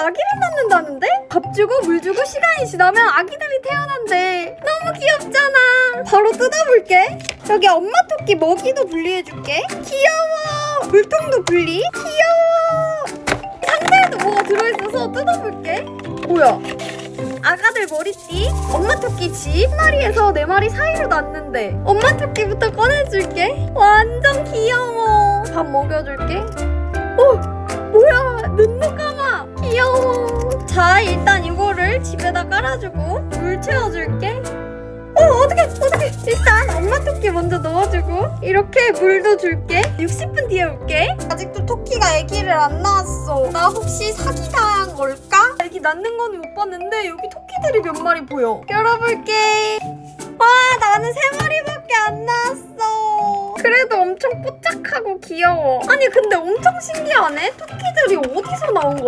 아기를 낳는다는데? 밥 주고 물 주고 시간이 지나면 아기들이 태어난대. 너무 귀엽잖아. 바로 뜯어볼게. 여기 엄마 토끼 먹이도 분리해줄게. 귀여워. 물통도 분리. 귀여워. 상자에도 뭐가 들어있어서 뜯어볼게. 뭐야? 아가들 머리띠 엄마 토끼 집 마리에서 네 마리 사이로 났는데 엄마 토끼부터 꺼내줄게 완전 귀여워 밥 먹여줄게 어 뭐야 감아 귀여워. 자 일단 이거를 집에다 깔아주고 물 채워줄게. 어 어떡해 어떡해. 일단 엄마 토끼 먼저 넣어주고 이렇게 물도 줄게. 60분 뒤에 올게. 아직도 토끼가 아기를 안 낳았어. 나 혹시 사기당한 걸까? 아기 낳는 거는 못 봤는데 여기 토끼들이 몇 마리 보여. 열어볼게. 와 나는 세 마리밖에 안 낳았어. 그래도 엄청 뽀짝하고 귀여워. 아니 근데 엄청 신기하네. 토끼들이 어디서 나온 거지?